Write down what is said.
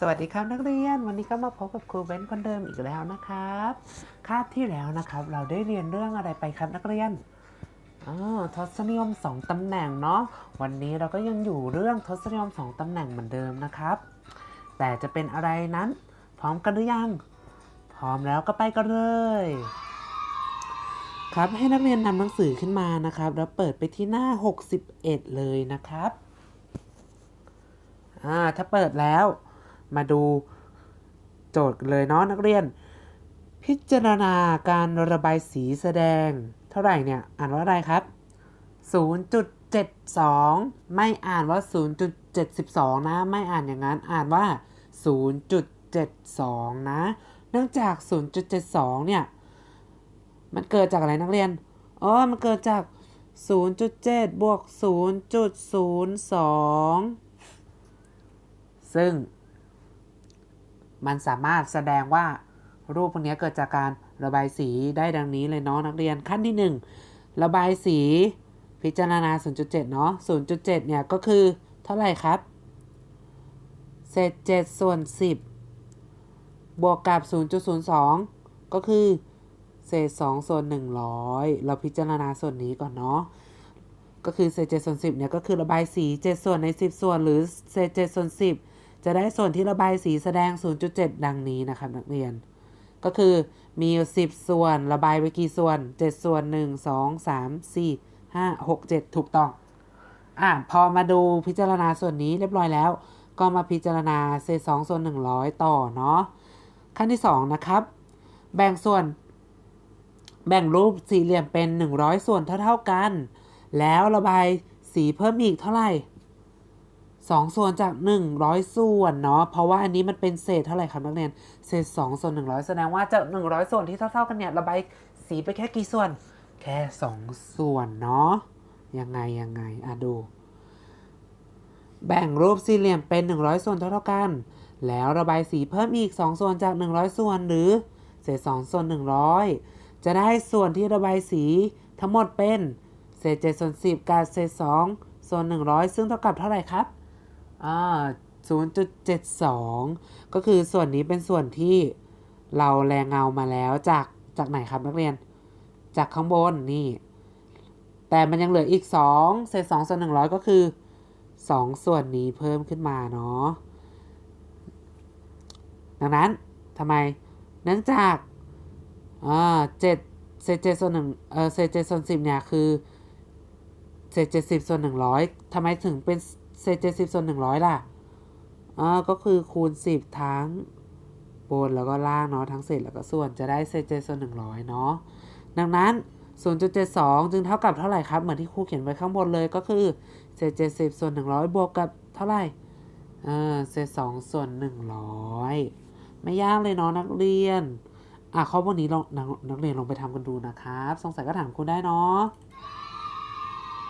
สวัสดีครับนักเรียน วันนี้ก็มาพบกับครูเบนคนเดิมอีกแล้วนะครับคาบที่แล้วนะครับ เราได้เรียนเรื่องอะไรไปครับนักเรียนอทศนิยม 2 ตำแหน่งเนาะวันนี้เราก็ยังอยู่เรื่องทศนิยม 2 ตำแหน่งเหมือนเดิมนะครับ แต่จะเป็นอะไรนั้น พร้อมกันหรือยัง พร้อมแล้วก็ไปกันเลย ครับให้นักเรียนนำหนังสือขึ้นมานะครับ แล้วเปิดไปที่หน้า 61 เลยนะครับอ่าถ้าเปิดแล้ว มาดูโจทย์เลยเนาะนักเรียน พิจารณาการระบายสีแสดง เท่าไหร่เนี่ย อ่านว่าอะไรครับ 0.72 ไม่อ่านว่า 0.72 นะ ไม่อ่านอย่างนั้นอ่านว่า 0.72 นะ เนื่องจาก 0.72 เนี่ย มันเกิดจากอะไรนักเรียนอ๋อมันเกิดจาก 0.7 บวก 0.02 ซึ่ง มันสามารถแสดงว่ารูปพวกนี้เกิดจากการระบายสีได้ดังนี้เลยเนาะนักเรียนขั้นที่ 1 ระบายสีพิจารณา 0.7 เนาะ0.7 เนี่ยก็คือเท่าไหร่ครับ เศษ 7 ส่วน 10 บวกกับ 0.02 ก็คือ เศษ 2 ส่วน 100 เราพิจารณาส่วนนี้ก่อนเนาะก็คือเศษ 7 ส่วน 10 เนี่ยก็คือระบายสี 7 ส่วนใน 10 ส่วนหรือเศษ 7 ส่วน 10 จะได้ส่วนที่ระบายสีแสดง 0.7 ดังนี้นะครับนักเรียน ก็คือมีอยู่10 ส่วนระบายไปกี่ส่วน 7 ส่วน 1 2 3 4 5 6 7 ถูกต้อง อะพอมาดูพิจารณาส่วนนี้เรียบร้อยแล้ว ก็มาพิจารณาเศษ2ส่วน 100 ต่อเนาะขั้นที่ 2 นะครับ แบ่งส่วน แบ่งรูปสี่เหลี่ยมเป็น 100 ส่วนเท่า ๆกัน แล้วระบายสีเพิ่มอีกเท่าไหร่ 2 ส่วนจาก 100 ส่วนเนาะเพราะว่าอันนี้มันเป็นเศษเท่าไหร่ครับนักเรียนเศษ 2 ส่วน 100 แสดงว่าจาก 100 ส่วนที่เท่า ๆ กันเนี่ยระบายสีไปแค่กี่ส่วน แค่ 2 ส่วนเนาะยังไงยังไงอะดู แบ่งรูปสี่เหลี่ยมเป็น 100 ส่วนเท่าๆกัน แล้วระบายสีเพิ่มอีก 2 ส่วนจาก 100 ส่วนหรือเศษ 2 ส่วน 100 จะได้ส่วนที่ระบายสีทั้งหมดเป็นเศษ 7 ส่วน 10กับเศษ 2 ส่วน 100 ซึ่งเท่ากับเท่าไหร่ครับ อ่า0.72 ก็คือส่วนนี้เป็นส่วนที่เราแรงเงามาแล้วจากจากไหนครับนักเรียน จากข้างบนนี่ แต่มันยังเหลืออีก 2 เศษ2ส่วน100 ก็คือ 2 ส่วนนี้เพิ่มขึ้นมาเนาะดังนั้นทำไมเนื่องจากอ่าเจ็ดเศษเจ็ดส่วนหนึ่งเออเศษเจ็ดส่วนสิบเนี่ยคือเศษเจ็ดสิบส่วนหนึ่งร้อยทำไมถึงเป็น เศษเจ็ดสิบส่วนหนึ่งร้อยล่ะอ่าก็คือคูณสิบทั้งบนแล้วก็ล่างเนาะทั้งเศษแล้วก็ส่วนจะได้เศษเจ็ดส่วนหนึ่งร้อยเนาะดังนั้น 0.72 จึงเท่ากับเท่าไหร่ครับ เหมือนที่ครูเขียนไว้ข้างบนเลยก็คือเศษ70 ส่วน 100 บวกกับเท่าไหร่เออเศษ2ส่วน 100 ไม่ยากเลยเนาะนักเรียน อะข้อพวกนี้ลองนักนักเรียนลองไปทำกันดูนะครับ สงสัยก็ถามครูได้เนาะ